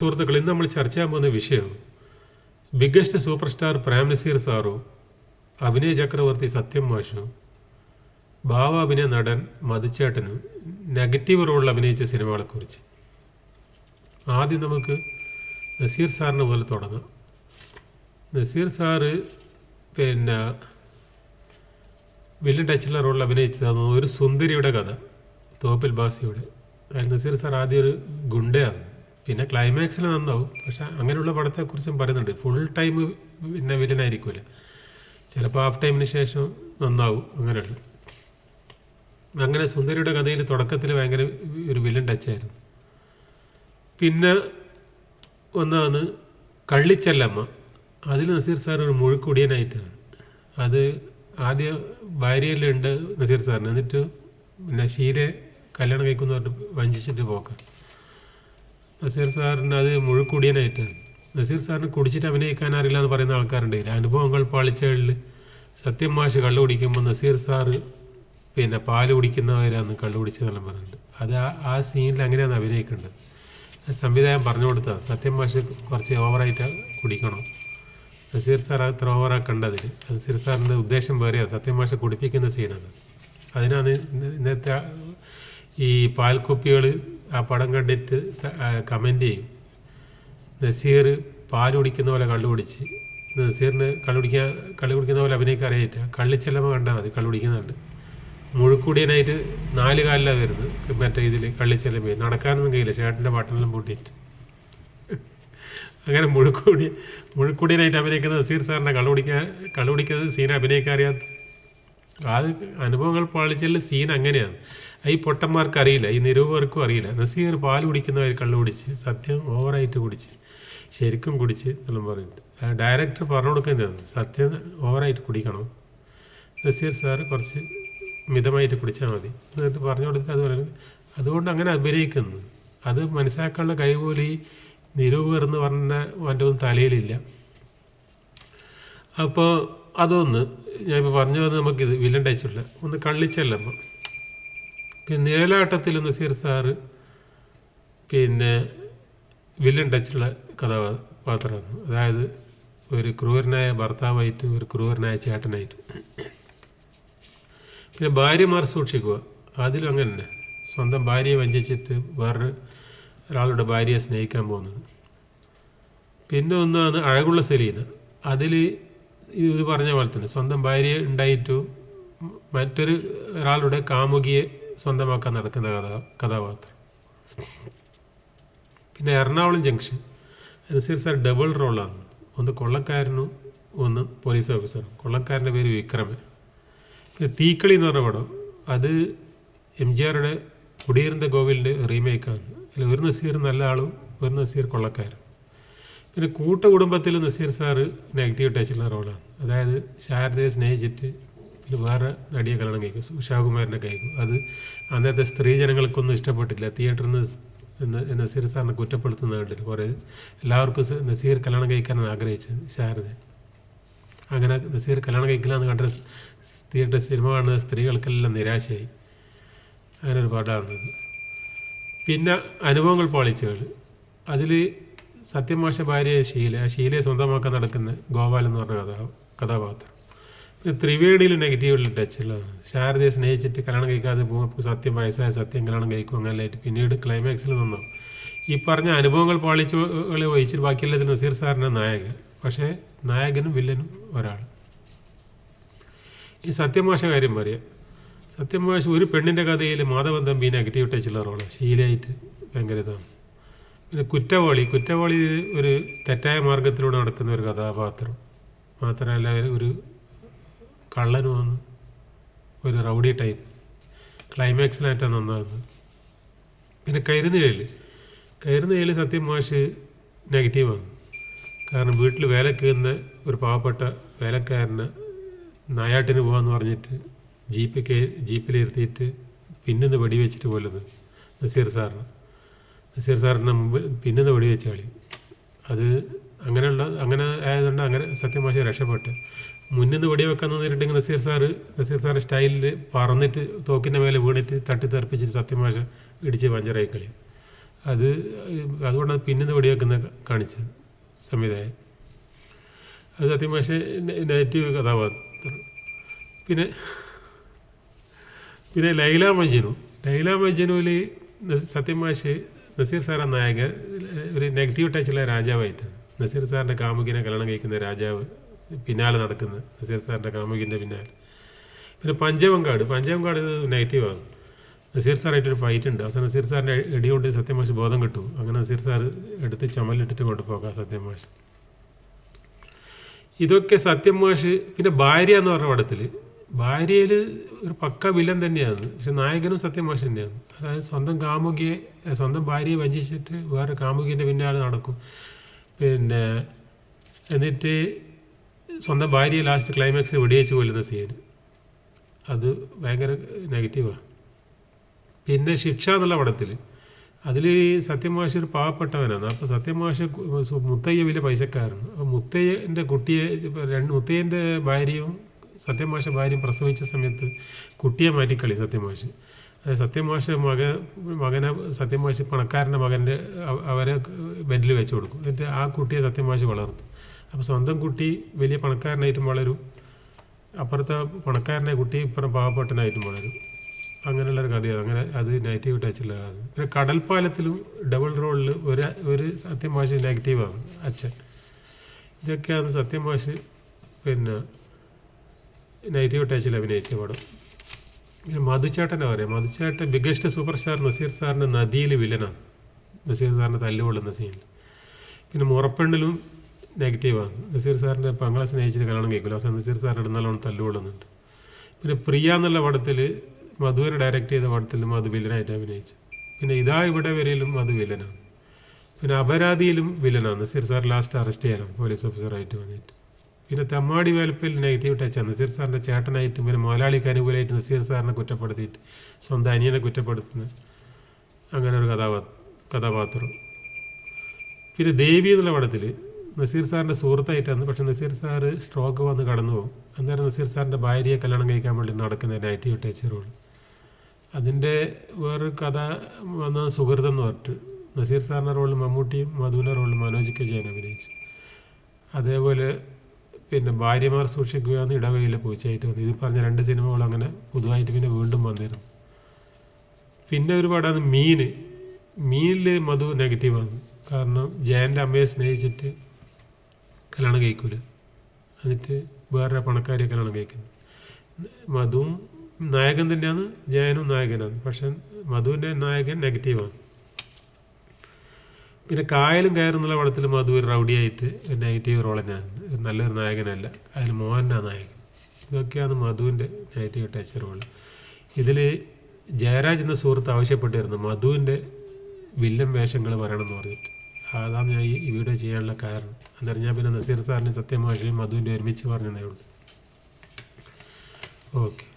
സുഹൃത്തുക്കൾ ഇന്ന് നമ്മൾ ചർച്ച ചെയ്യാൻ പോകുന്ന വിഷയം biggest super star Prem Nazir സാറും അഭിനയ ചക്രവർത്തി സത്യം മാഷും ഭാവാഭിനയ നടൻ മധുച്ചേട്ടനും നെഗറ്റീവ് റോളിൽ അഭിനയിച്ച സിനിമകളെക്കുറിച്ച് ആദ്യം നമുക്ക് നസീർ സാറിനെ മുതൽ തുടങ്ങാം. നസീർ സാറ് പിന്നെ വില്ലൻ ടച്ചിലെ റോളിൽ അഭിനയിച്ചതാണ് ഒരു സുന്ദരിയുടെ കഥ തോപ്പിൽ ബാസിയുടെ. അതിൽ നസീർ സാർ ആദ്യം ഒരു ഗുണ്ടയാണ്. പിന്നെ ക്ലൈമാക്സിൽ നന്നാവും. പക്ഷെ അങ്ങനെയുള്ള പടത്തെക്കുറിച്ചും പറയുന്നുണ്ട്. ഫുൾ ടൈം പിന്നെ വില്ലനായിരിക്കില്ല ചിലപ്പോൾ ഹാഫ് ടൈമിന് ശേഷം നന്നാവും അങ്ങനെയുള്ള അങ്ങനെ സുന്ദരിയുടെ കഥയിൽ തുടക്കത്തിൽ ഭയങ്കര ഒരു വില്ലൻ ടച്ചായിരുന്നു പിന്നെ ഒന്നാണ് കള്ളിച്ചല്ലമ്മ. അതിൽ നസീർ സാർ ഒരു മുഴുക്കുടിയനായിട്ടാണ്. അത് ആദ്യ ഭാര്യയിലുണ്ട് നസീർ സാറിന്. എന്നിട്ട് പിന്നെ ഷീരെ കല്യാണം കഴിക്കുന്ന വഞ്ചിച്ചിട്ട് പോക്കാം. നസീർ സാറിന്റെ അത് മുഴുക്കുടിയനായിട്ടാണ് നസീർ സാറിന് കുടിച്ചിട്ട് അഭിനയിക്കാൻ അറിയില്ല എന്ന് പറയുന്ന ആൾക്കാരുണ്ട്. അനുഭവങ്ങൾ പാളിച്ചകളിൽ സത്യം മാഷ് കള്ളു കുടിക്കുമ്പോൾ നസീർ സാറ് പിന്നെ പാൽ കുടിക്കുന്നവരാന്ന് കള്ളു കുടിച്ചതെല്ലാം പറഞ്ഞിട്ടുണ്ട്. അത് ആ ആ സീനിൽ അങ്ങനെയാണ് അഭിനയിക്കേണ്ടത്. സംവിധായകൻ പറഞ്ഞു കൊടുത്തതാണ് സത്യം മാഷ് കുറച്ച് ഓവറായിട്ട് കുടിക്കണം. നസീർ സാർ അത്ര ഓവറാക്കേണ്ടതിൽ നസീർ സാറിന്റെ ഉദ്ദേശം വേറെയാണ്. സത്യം മാഷ കുടിപ്പിക്കുന്ന സീനാണ്. അതിനാണ് ഇന്നത്തെ ഈ പാൽക്കുപ്പികൾ ആ പടം കണ്ടിട്ട് കമന്റ് ചെയ്യും. നസീർ പാൽ കുടിക്കുന്ന പോലെ കള്ളു കുടിച്ച്. നസീറിന് കള്ളു കുടിക്കാൻ കള്ളു കുടിക്കുന്ന പോലെ അഭിനയിക്കാൻ അറിയില്ല കള്ളിച്ചെല്ലമ്മ കണ്ടാൽ മതി കള്ളു കുടിക്കുന്നുണ്ട്. മുഴുക്കുടിയനായിട്ട് നാല് കാലിലാണ് വരുന്നത്. മറ്റേ ഇതിൽ കള്ളിച്ചെല്ലമ്മ. നടക്കാനൊന്നും കഴിയില്ല. ചേട്ടന്റെ ബട്ടണെല്ലാം പൂട്ടിയിട്ട്. അങ്ങനെ മുഴുക്കൂടി മുഴുക്കുടിയനായിട്ട് അഭിനയിക്കുന്ന നസീർ സാറിനെ കള്ളു കുടിക്കാൻ കള്ളു കുടിക്കുന്നത് സീൻ അഭിനയിക്കാൻ അറിയാത്ത അത് അനുഭവങ്ങൾ പാളിച്ചെല്ലാം സീൻ അങ്ങനെയാണ്. ഈ പൊട്ടന്മാർക്ക് അറിയില്ല ഈ നിരൂപകർക്കും അറിയില്ല. നസീർ പാൽ കുടിക്കുന്നവർ കള്ളു കുടിച്ച് സത്യം ഓവറായിട്ട് കുടിച്ച് ശരിക്കും കുടിച്ച് എന്നെല്ലാം പറഞ്ഞിട്ട്. ഡയറക്ടർ പറഞ്ഞു കൊടുക്കുന്നതാണ് സത്യം ഓവറായിട്ട് കുടിക്കണം. നസീർ സാറ് കുറച്ച് മിതമായിട്ട് കുടിച്ചാൽ മതി. എന്നിട്ട് പറഞ്ഞു കൊടുത്ത് അത് പറയുന്നത് അതുകൊണ്ട് അങ്ങനെ അഭിനയിക്കുന്നു. അത് മനസ്സിലാക്കാനുള്ള കഴിവ് പോലെ ഈ നിരൂപകർ എന്ന് പറഞ്ഞ അവന്റെ ഒന്നും തലയിലില്ല. അപ്പോൾ അതൊന്ന് ഞാനിപ്പോൾ പറഞ്ഞു വന്ന് നമുക്കിത് വില്ലൻ ടച്ചുള്ള ഒന്ന് കള്ളിച്ചല്ലമ്മ പിന്നെ നിഴലാട്ടത്തിൽ നസീർ സാറ് പിന്നെ വില്ലൻ ടച്ചുള്ള കഥാപാത്രമാണ്. അതായത് ഒരു ക്രൂരനായ ഭർത്താവായിട്ടും ഒരു ക്രൂരനായ ചേട്ടനായിട്ടും. പിന്നെ ഭാര്യമാർ സൂക്ഷിക്കുക. അതിലും അങ്ങനെ തന്നെ. സ്വന്തം ഭാര്യയെ വഞ്ചിച്ചിട്ട് വേറൊരു ഒരാളുടെ ഭാര്യയെ സ്നേഹിക്കാൻ പോകുന്നത്. പിന്നെ ഒന്നാണ് അഴകുള്ള സെലീന. അതിൽ ഇത് പറഞ്ഞ പോലെ തന്നെ സ്വന്തം ഭാര്യ ഉണ്ടായിട്ടും മറ്റൊരു ഒരാളുടെ കാമുകിയെ സ്വന്തമാക്കാൻ നടക്കുന്ന കഥ കഥാപാത്രം. പിന്നെ Ernakulam junction. Nazir sir double റോളാണ്. ഒന്ന് കൊള്ളക്കാരനും ഒന്ന് പോലീസ് ഓഫീസറും. കൊള്ളക്കാരന്റെ പേര് വിക്രമൻ. പിന്നെ തീക്കളി എന്ന് പറഞ്ഞ പടം അത് എം ജി ആറുടെ കുടിയേറുന്ന ഗോവിലിന്റെ റീമേക്കാണ്. അതിൽ ഒരു നസീർ നല്ല ആളും ഒരു നസീർ കൊള്ളക്കാരൻ. പിന്നെ കൂട്ടുകുടുംബത്തിൽ നസീർ സാറ് നെഗറ്റീവ് ടച്ചിലുള്ള റോളാണ്. അതായത് ശാരദയെ സ്നേഹിച്ചിട്ട് പിന്നെ വേറെ നടിയെ കല്യാണം കഴിക്കും. ഉഷാകുമാരനെ കഴിക്കും. അത് അന്നത്തെ സ്ത്രീ ജനങ്ങൾക്കൊന്നും ഇഷ്ടപ്പെട്ടില്ല. തിയേറ്ററിൽ നിന്ന് നസീർ സാറിനെ കുറ്റപ്പെടുത്തുന്ന കണ്ടിട്ട് കുറേ എല്ലാവർക്കും നസീർ കല്യാണം കഴിക്കാനാണ് ആഗ്രഹിച്ചത് ഷാരദ അങ്ങനെ നസീർ കല്യാണം കഴിക്കില്ല എന്ന് കണ്ട തിയേറ്റർ സിനിമ കാണുന്ന സ്ത്രീകൾക്കെല്ലാം നിരാശയായി. അങ്ങനെ ഒരു പാടാണ് പിന്നെ അനുഭവങ്ങൾ പാളിച്ചകൾ. അതിൽ സത്യമാശ ഭാര്യ ശീല ആ ഷീലയെ സ്വന്തമാക്കാൻ നടക്കുന്ന ഗോപാൽ എന്ന് പറഞ്ഞ കഥാ കഥാപാത്രം. ത്രിവേണിയിൽ നെഗറ്റീവിൽ ടച്ചുള്ളതാണ് ശാരദയെ സ്നേഹിച്ചിട്ട് കല്യാണം കഴിക്കാതെ പോകുമ്പോൾ സത്യം വയസ്സായ സത്യം കല്യാണം കഴിക്കും അങ്ങനെയായിട്ട് പിന്നീട് ക്ലൈമാക്സിൽ നിന്നു. ഈ പറഞ്ഞ അനുഭവങ്ങൾ പാളിച്ച് വഹിച്ചിട്ട് ബാക്കിയെല്ലാത്തിൽ നസീർ സാറിന്റെ നായകൻ. പക്ഷേ നായകനും വില്ലനും ഒരാൾ ഈ സത്യമോശ കാര്യം പറയാം. സത്യമോശ ഒരു പെണ്ണിന്റെ കഥയിൽ മാധവൻ തമ്പി നെഗറ്റീവ് ടച്ചുള്ള റോളാണ് ശീലായിട്ട് ഭയങ്കര ഇതാണ്. പിന്നെ കുറ്റവാളി. കുറ്റവാളി ഒരു തെറ്റായ മാർഗത്തിലൂടെ നടക്കുന്ന ഒരു കഥാപാത്രം. മാത്രമല്ല ഒരു കള്ളനുമാണ് ഒരു റൗഡി ടൈപ്പ്. ക്ലൈമാക്സിലായിട്ടാണ് നന്നാകുന്നത് പിന്നെ കരുനിഴൽ കരുനിഴൽ സത്യം മാഷ് നെഗറ്റീവാണ്. കാരണം വീട്ടിൽ വേലക്ക് നിന്ന ഒരു പാവപ്പെട്ട വേലക്കാരനെ നായാട്ടിന് പോകാമെന്ന് പറഞ്ഞിട്ട് ജീപ്പ് കേ ജീപ്പിലിരുത്തിയിട്ട് വെടി വെടിവെച്ചിട്ട് കൊല്ലുന്നത് നസീർ സാറിന്. നസീർ സാറിന്റെ മുമ്പ് പിന്നെന്ന് വെടി കളി അത് അങ്ങനെയുള്ള അങ്ങനെ ആയതുകൊണ്ട് അങ്ങനെ സത്യം മാഷ് രക്ഷപ്പെട്ട്. മുന്നിൽ നിന്ന് വെടിവെക്കാൻ നേരിട്ടെങ്കിൽ നസീർ സാറ് നസീർ സാറ് സ്റ്റൈലിൽ പറന്നിട്ട് തോക്കിന്റെ മേലെ വീണിട്ട് തട്ടി തെറിപ്പിച്ചിട്ട് സത്യമാശ ഇടിച്ച് പഞ്ചറായി കളി. അത് അതുകൊണ്ടാണ് പിന്നിന്ന് വെടിവെക്കുന്ന കാണിച്ചത് സംവിധായകൻ. അത് സത്യമാഷ നെഗറ്റീവ് കഥാപാത്രം. പിന്നെ പിന്നെ ലൈല മജനു. ലൈല മജനുവിൽ സത്യമാഷ് നസീർ സാറ നായകൻ. ഒരു നെഗറ്റീവ് ടച്ചുള്ള രാജാവായിട്ടാണ്. നസീർ സാറിന്റെ കാമുകിനെ കല്യാണം കഴിക്കുന്ന രാജാവ് പിന്നാലെ നടക്കുന്നത്. നസീർ സാറിന്റെ കാമുകിന്റെ പിന്നാലെ. പിന്നെ പഞ്ചവങ്കാട് പഞ്ചവങ്കാട് നെഗറ്റീവാണ് നസീർ സാറായിട്ടൊരു ഫൈറ്റ് ഉണ്ട്. അവസാനം നസീർ സാറിന്റെ ഇടി കൊണ്ട് സത്യമാഷ് ബോധം കിട്ടും. അങ്ങനെ നസീർ സാർ എടുത്ത് ചുമലിട്ടിട്ട് കൊണ്ടുപോകാം സത്യമാഷ്. ഇതൊക്കെ സത്യമാഷ് പിന്നെ ഭാര്യ എന്ന് പറഞ്ഞ പടത്തിൽ ഭാര്യയിൽ ഒരു പക്ക വില്ലൻ തന്നെയാണ്. പക്ഷെ നായകനും സത്യമാഷ് തന്നെയാണ്. അതായത് സ്വന്തം കാമുകിയെ സ്വന്തം ഭാര്യയെ വഞ്ചിച്ചിട്ട് വേറെ കാമുകിന്റെ പിന്നാലെ നടക്കും. പിന്നെ എന്നിട്ട് സ്വന്തം ഭാര്യയെ ലാസ്റ്റ് ക്ലൈമാക്സിൽ വെടിയേച്ച് കൊല്ലുന്ന സീൻ അത് ഭയങ്കര നെഗറ്റീവാണ് പിന്നെ ശിക്ഷ എന്നുള്ള പടത്തിൽ അതിൽ സത്യമാഷ ഒരു പാവപ്പെട്ടവനാണ്. അപ്പോൾ സത്യമാഷ മുത്തയ്യ വലിയ പൈസക്കാരാണ് അപ്പോൾ മുത്തയ്യന്റെ കുട്ടിയെ രണ്ട് മുത്തയ്യന്റെ ഭാര്യയും സത്യമാഷ ഭാര്യയും പ്രസവിച്ച സമയത്ത് കുട്ടിയെ മാറ്റിക്കളി സത്യമാഷ് സത്യമാഷ മക മകനെ സത്യമാഷ് പണക്കാരന്റെ മകന്റെ അവ- അവരെ ബെഡിൽ വെച്ച് കൊടുക്കും. എന്നിട്ട് ആ കുട്ടിയെ സത്യമാഷ് വളർത്തും. അപ്പോൾ സ്വന്തം കുട്ടി വലിയ പണക്കാരനായിട്ടും വളരും. അപ്പുറത്തെ പണക്കാരനെ കുട്ടി ഇപ്പുറം പാവപ്പെട്ടനായിട്ടും വളരും. അങ്ങനെയുള്ളൊരു കഥയാണ്. അങ്ങനെ അത് നെഗറ്റീവ് ടച്ചുള്ള കഥ പിന്നെ കടൽപ്പാലത്തിലും ഡബിൾ റോളിൽ ഒരു ഒരു സത്യം മാഷ് നെഗറ്റീവാണ് അച്ഛൻ. ഇതൊക്കെയാണ് സത്യം മാഷ് പിന്നെ നെഗറ്റീവ് ടച്ചിൽ അഭിനയിച്ച പടം. പിന്നെ മധുചേട്ടനെ പറയാം. മധുചേട്ടൻ ബിഗസ്റ്റ് സൂപ്പർ സ്റ്റാർ നസീർ സാറിന്റെ നദിയിൽ വില്ലനാണ് നസീർ സാറിന്റെ തല്ലുകൊള്ളുന്ന സീനിൽ പിന്നെ മുറപ്പെണ്ണിലും നെഗറ്റീവാണ് നസീർ സാറിന്റെ പങ്ങളെ സ്നേഹിച്ചിട്ട് കല്യാണം കേൾക്കില്ല അവസാനം നസീർ സാറിന്റെ നല്ലോണം തല്ലുകൊള്ളുന്നുണ്ട്. പിന്നെ പ്രിയ എന്നുള്ള പടത്തിൽ മധുവിനെ ഡയറക്റ്റ് ചെയ്ത പടത്തിൽ മധു വില്ലനായിട്ട് അഭിനയിച്ചു പിന്നെ ഇതാ ഇവിടെ വരെയിലും മധു വില്ലനാണ്. പിന്നെ അപരാധിയിലും വില്ലനാണ്. നസീർ സാർ ലാസ്റ്റ് അറസ്റ്റ് ചെയ്യാനാണ് പോലീസ് ഓഫീസറായിട്ട് വന്നിട്ട്. പിന്നെ തമ്മാടി വേലപ്പിൽ നെഗറ്റീവ് ടച്ചാണ് നസീർ സാറിന്റെ ചേട്ടനായിട്ടും പിന്നെ മുതലാളിക്ക് അനുകൂലമായിട്ട് നസീർ സാറിനെ കുറ്റപ്പെടുത്തിയിട്ട് സ്വന്തം അനിയനെ കുറ്റപ്പെടുത്തുന്ന അങ്ങനെ ഒരു കഥാപാ കഥാപാത്രം. പിന്നെ ദേവി എന്നുള്ള പടത്തിൽ നസീർ സാറിന്റെ സുഹൃത്തായിട്ടാണ്. പക്ഷെ നസീർ സാറ് സ്ട്രോക്ക് വന്ന് കടന്നു പോകും. അന്നേരം നസീർ സാറിന്റെ ഭാര്യയെ കല്യാണം കഴിക്കാൻ വേണ്ടി നടക്കുന്ന നൈറ്റി ടീച്ചർ റോൾ അതിന്റെ വേറൊരു കഥ വന്ന സുഹൃതം എന്ന് പറഞ്ഞിട്ട് നസീർ സാറിന്റെ റോളിൽ മമ്മൂട്ടിയും മധുവിന്റെ റോളിൽ മനോജ് കെ ജയൻ അഭിനയിച്ചു. അതേപോലെ പിന്നെ ഭാര്യമാർ സൂക്ഷിക്കുകയെന്ന് ഇടവകയിലെ പൂച്ചയായിട്ട് വന്നു. ഇത് പറഞ്ഞ രണ്ട് സിനിമകൾ അങ്ങനെ പുതുതായിട്ട് പിന്നെ വീണ്ടും വന്നിരുന്നു. പിന്നെ ഒരു പടമാണ് മീൻ. മീനിൽ മധു നെഗറ്റീവാണ് കാരണം ജയന്റെ അമ്മയെ സ്നേഹിച്ചിട്ട് കല്യാണം കഴിക്കൂല. എന്നിട്ട് വേറെ പണക്കാരെ കല്യാണം കഴിക്കുന്നത് മധുവും നായകൻ തന്നെയാണ് ജയനും നായകനാണ്. പക്ഷെ മധുവിന്റെ നായകൻ നെഗറ്റീവാണ് പിന്നെ കായലും കയറുന്നുള്ള പടത്തിൽ മധു ഒരു റൗഡിയായിട്ട് ഒരു നെഗറ്റീവ് റോൾ തന്നെയാണ് നല്ലൊരു നായകനല്ല. അതിൽ മോഹനാണ് നായകൻ. ഇതൊക്കെയാണ് മധുവിന്റെ നെഗറ്റീവ് ടച്ച് റോൾ ഇതിൽ ജയരാജ് എന്ന സുഹൃത്ത് ആവശ്യപ്പെട്ടിരുന്നു. മധുവിന്റെ വില്ലൻ വേഷങ്ങൾ വരണമെന്ന് പറഞ്ഞിട്ട്. അതാണ് ഞാൻ ഈ വീഡിയോ ചെയ്യാനുള്ള കാരണം. എന്തായാലും ഞാൻ പിന്നെ നസീർ സാറിന് സത്യമാഷയും മധുവിന്റെ ഒരുമിച്ച് പറഞ്ഞതേ ഉള്ളൂ. ഓക്കെ.